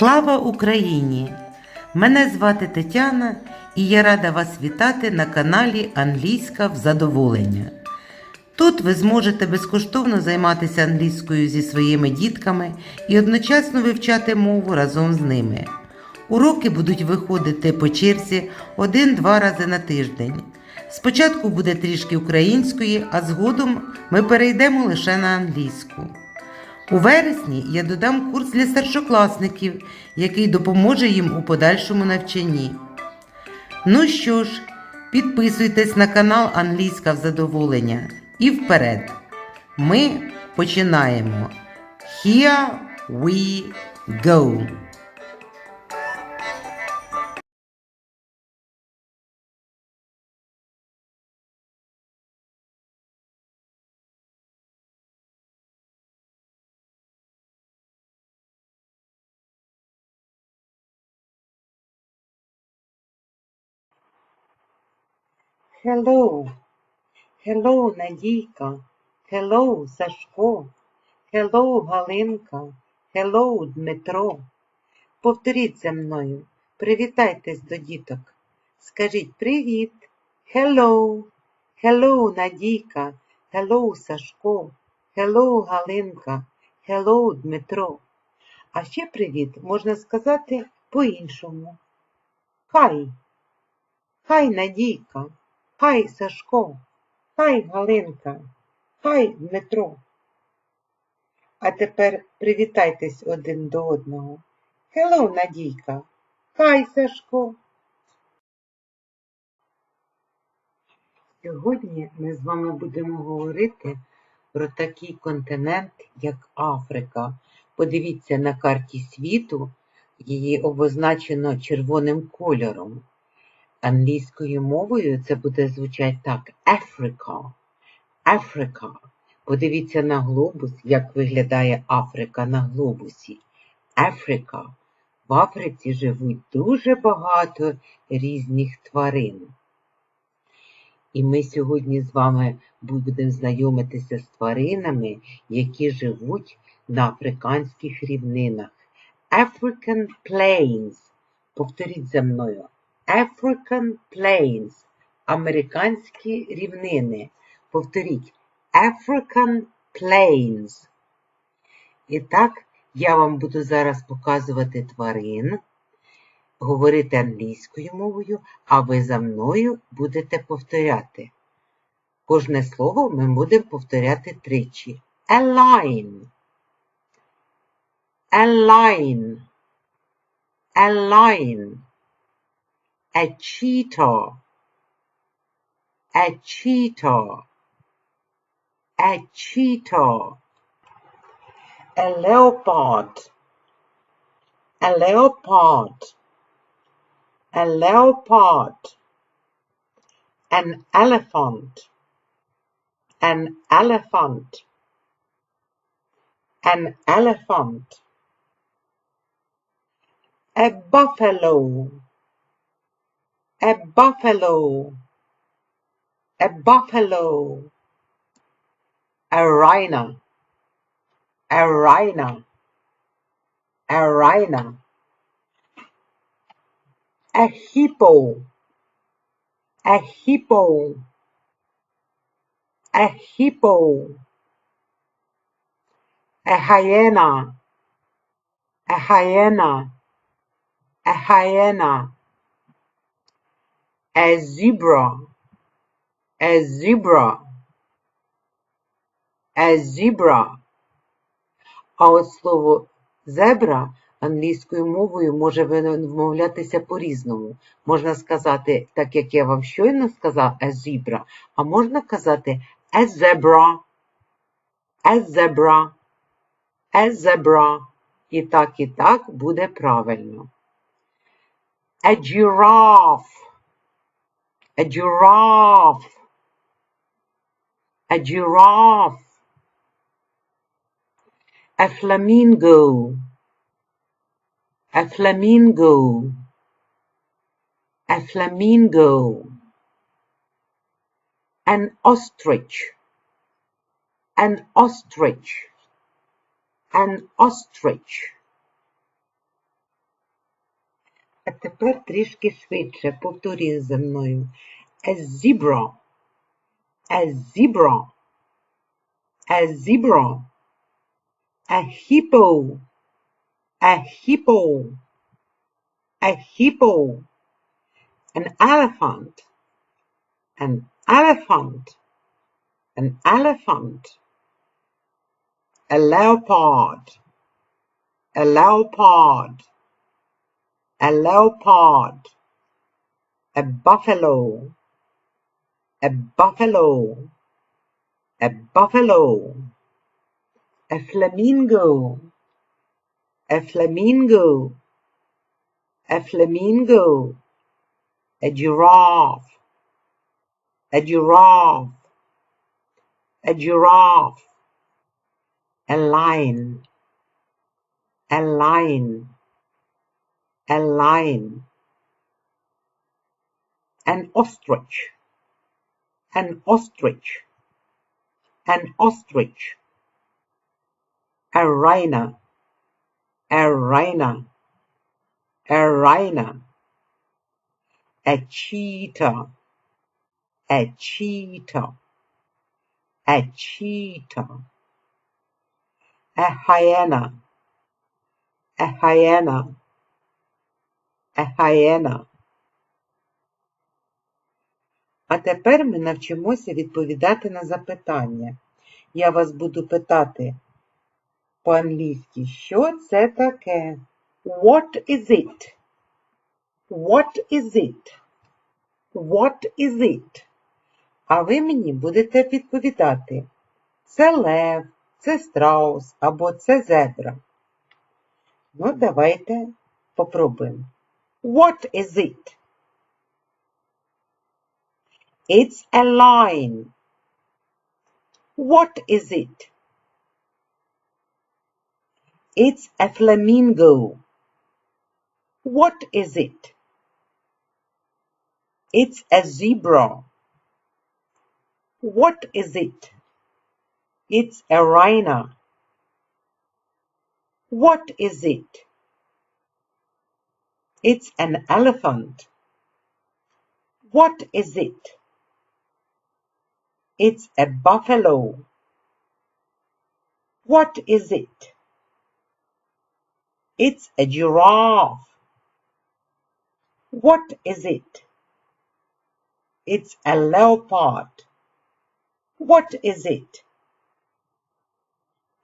Слава Україні! Мене звати Тетяна і я рада вас вітати на каналі Англійська в задоволення. Тут ви зможете безкоштовно займатися англійською зі своїми дітками і одночасно вивчати мову разом з ними. Уроки будуть виходити по черзі один-два рази на тиждень. Спочатку буде трішки української, а згодом ми перейдемо лише на англійську. У вересні я додам курс для старшокласників, який допоможе їм у подальшому навчанні. Ну що ж, підписуйтесь на канал Англійська в задоволення і вперед. Ми починаємо. Here we go! Hello. Hello, Надійка. Hello, Сашко. Hello, Галинка. Hello, Дмитро. Повторіть за мною. Привітайтесь до діток. Скажіть привіт. Hello. Hello, Надійка. Hello, Сашко. Hello, Галинка. Hello, Дмитро. А ще привіт можна сказати по-іншому. Хай. Хай, Надійка. Хай Сашко, хай Галинка, хай Дмитро. А тепер привітайтесь один до одного. Хеллоу, Надійка, хай Сашко. Сьогодні ми з вами будемо говорити про такий континент, як Африка. Подивіться на карті світу, її обозначено червоним кольором. Англійською мовою це буде звучати так Africa. Africa. Подивіться на глобус, як виглядає Африка на глобусі. Африка. В Африці живуть дуже багато різних тварин. І ми сьогодні з вами будемо знайомитися з тваринами, які живуть на африканських рівнинах. African Plains. Повторіть за мною. African Plains. Американські рівнини. Повторіть. African Plains. І так, я вам буду зараз показувати тварин, говорити англійською мовою, а ви за мною будете повторяти. Кожне слово ми будемо повторяти тричі. A line. A line. A line. A cheetah. A cheetah. A cheetah. A leopard. A leopard. A leopard. An elephant. An elephant. An elephant. A buffalo. A buffalo. A buffalo. A rhino. A rhino. A rhino. A hippo. A hippo. A hippo. A hyena. A hyena. A hyena. A zebra. A zebra. A zebra. А от слово зебра англійською мовою може вимовлятися по-різному. Можна сказати, так як я вам щойно сказав, a zebra, а можна казати a zebra, a zebra, a zebra. І так, і так буде правильно. A giraffe. A giraffe. A giraffe. A flamingo. A flamingo. A flamingo. An ostrich. An ostrich. An ostrich. А тепер трішки швидше повторюй за мною. A zebra. A zebra. A zebra. A hippo. A hippo. A hippo. An elephant. An elephant. An elephant. A leopard. A leopard. A leopard. A buffalo. A buffalo. A buffalo. A flamingo. A flamingo. A flamingo. A giraffe. A giraffe. A giraffe. A lion. A lion. A lion. An ostrich. An ostrich. An ostrich. A rhino. A rhino. A rhino. A cheetah. A cheetah. A cheetah. A hyena. A hyena. A hyena. А тепер ми навчимося відповідати на запитання. Я вас буду питати по-англійськи, що це таке? What is it? What is it? What is it? А ви мені будете відповідати. Це лев, це страус або це зебра. Ну, давайте попробуємо. What is it? It's a line. What is it? It's a flamingo. What is it? It's a zebra. What is it? It's a rhino. What is it? It's an elephant. What is it? It's a buffalo. What is it? It's a giraffe. What is it? It's a leopard. What is it?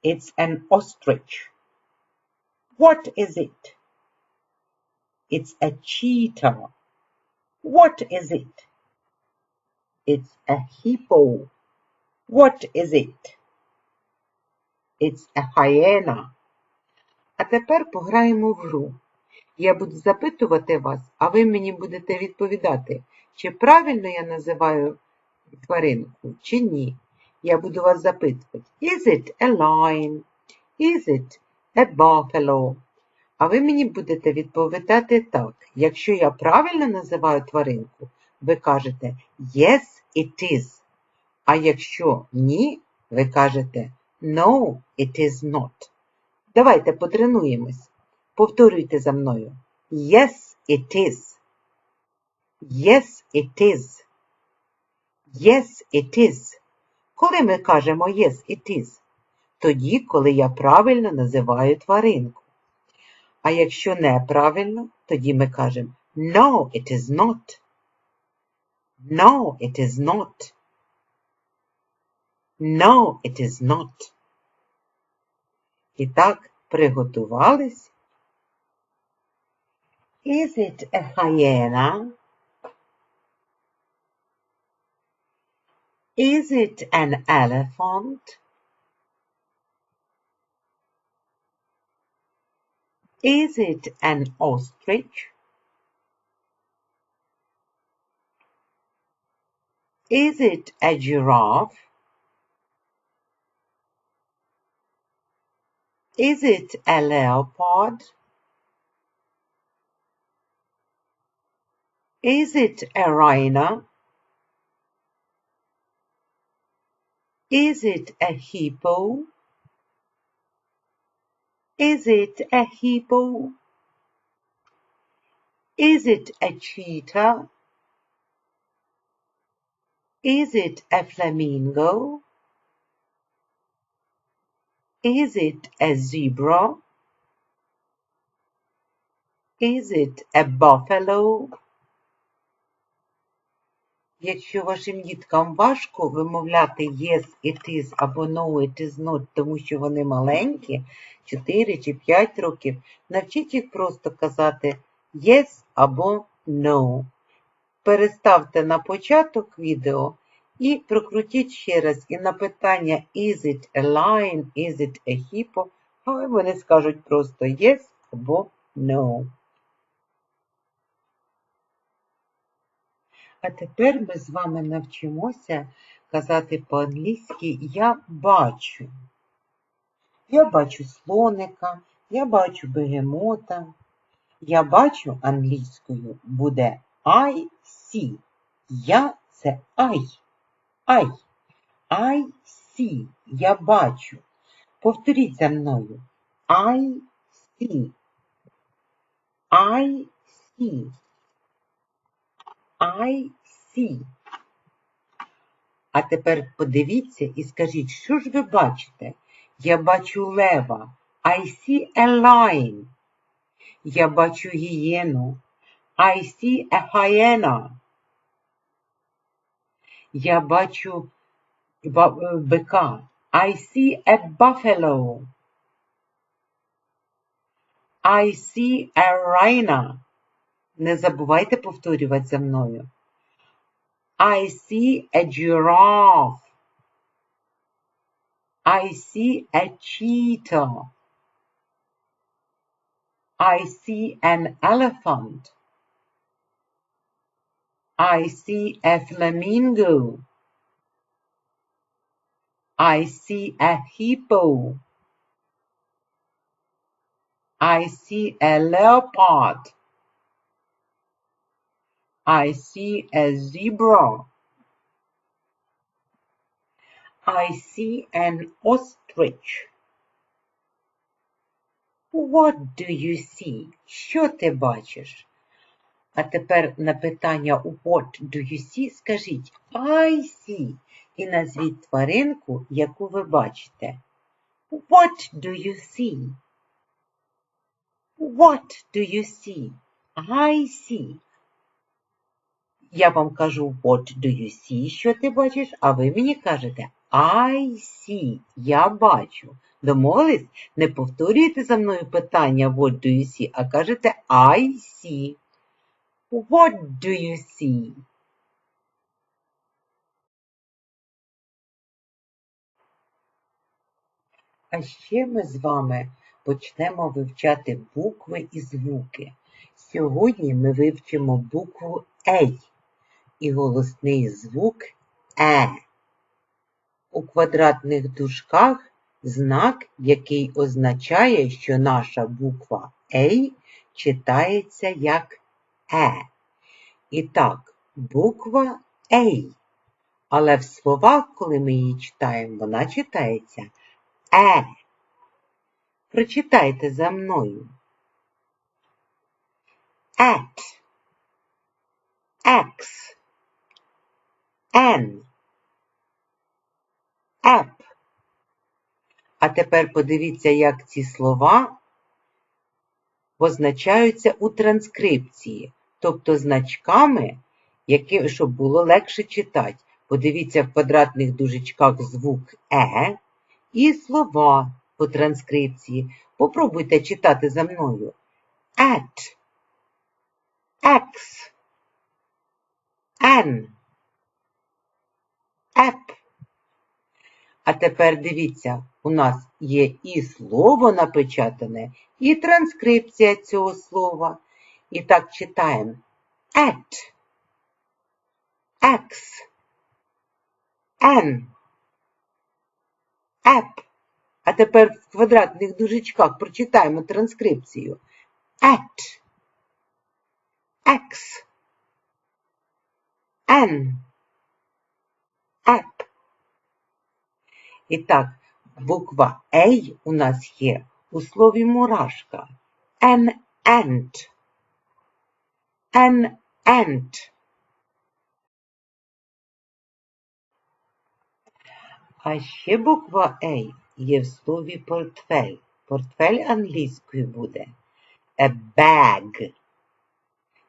It's an ostrich. What is it? It's a cheetah. What is it? It's a hippo. What is it? It's a hyena. А тепер пограємо в гру. Я буду запитувати вас, а ви мені будете відповідати, чи правильно я називаю тваринку, чи ні. Я буду вас запитувати. Is it a lion? Is it a buffalo? А ви мені будете відповідати так. Якщо я правильно називаю тваринку, ви кажете Yes, it is. А якщо ні, ви кажете No, it is not. Давайте потренуємось. Повторюйте за мною. Yes, it is. Yes, it is. Yes, it is. Коли ми кажемо yes, it is? Тоді, коли я правильно називаю тваринку. А якщо неправильно, тоді ми кажемо No, it is not. No, it is not. No, it is not. І так, приготувались. Is it a hyena? Is it an elephant? Is it an ostrich? Is it a giraffe? Is it a leopard? Is it a rhino? Is it a hippo? Is it a hippo? Is it a cheetah? Is it a flamingo? Is it a zebra? Is it a buffalo? Якщо вашим діткам важко вимовляти yes, it is або no, it is not, тому що вони маленькі, 4 чи 5 років, навчіть їх просто казати yes або no. Переставте на початок відео і прокрутіть ще раз. І на питання is it a lion, is it a hippo, вони скажуть просто yes або no. А тепер ми з вами навчимося казати по-англійськи я бачу. Я бачу слоника, я бачу бегемота. Я бачу англійською буде I see. Я це I. I. I see. Я бачу. Повторіть за мною. I see. I see. I see. А тепер подивіться і скажіть, що ж ви бачите? Я бачу лева. I see a lion. Я бачу гієну. I see a hyena. Я бачу ба- е, бика. I see a buffalo. I see a rhino. Не забувайте повторювати за мною. I see a giraffe. I see a cheetah. I see an elephant. I see a flamingo. I see a hippo. I see a leopard. I see a zebra. I see an ostrich. What do you see? Що ти бачиш? А тепер на питання What do you see скажіть I see і назвіть тваринку, яку ви бачите. What do you see? What do you see? I see. Я вам кажу What do you see, що ти бачиш, а ви мені кажете I see, я бачу. Домовились? Не повторюйте за мною питання What do you see, а кажете I see. What do you see? А ще ми з вами почнемо вивчати букви і звуки. Сьогодні ми вивчимо букву Ей і голосний звук Е. У квадратних дужках знак, який означає, що наша буква Ей читається як Е. І так, буква Ей. Але в словах, коли ми її читаємо, вона читається Е. Прочитайте за мною. At, X, N, App. А тепер подивіться, як ці слова позначаються у транскрипції, тобто значками, які, щоб було легше читати. Подивіться в квадратних дужечках звук Е і слова по транскрипції. Попробуйте читати за мною. At, X, N, App. А тепер дивіться, у нас є і слово напечатане, і транскрипція цього слова. І так читаємо at, x, n, app. А тепер в квадратних дужечках прочитаємо транскрипцію. At, x, n, app. І так, буква «ей» у нас є у слові мурашка. An ant. An ant. А ще буква A є в слові портфель. Портфель англійською буде a bag.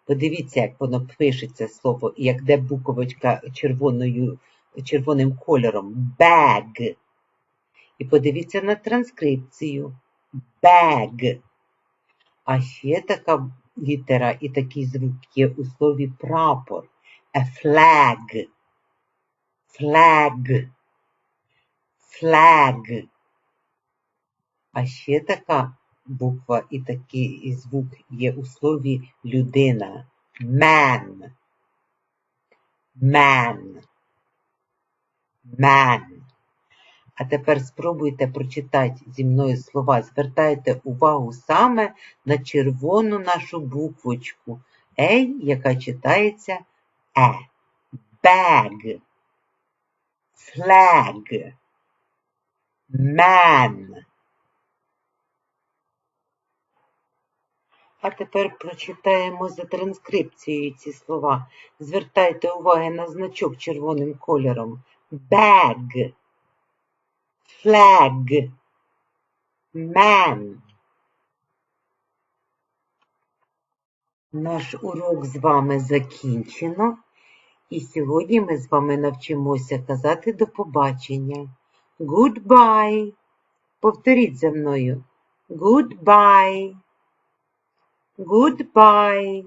Подивіться, як воно пишеться слово, і як де буковочка червоною, червоним кольором. Bag. І подивіться на транскрипцію. Bag. А ще така літера і такий звук є у слові прапор. A flag. Flag. Flag. А ще така буква і такий звук є у слові людина. Man. Man. Man. А тепер спробуйте прочитати зі мною слова. Звертайте увагу саме на червону нашу буквочку Ей, яка читається Е. Bag. Flag. Man. А тепер прочитаємо за транскрипцією ці слова. Звертайте увагу на значок червоним кольором. Bag. Flag. Man. Наш урок з вами закінчено. І сьогодні ми з вами навчимося казати до побачення. Goodbye. Повторіть за мною. Goodbye. Goodbye.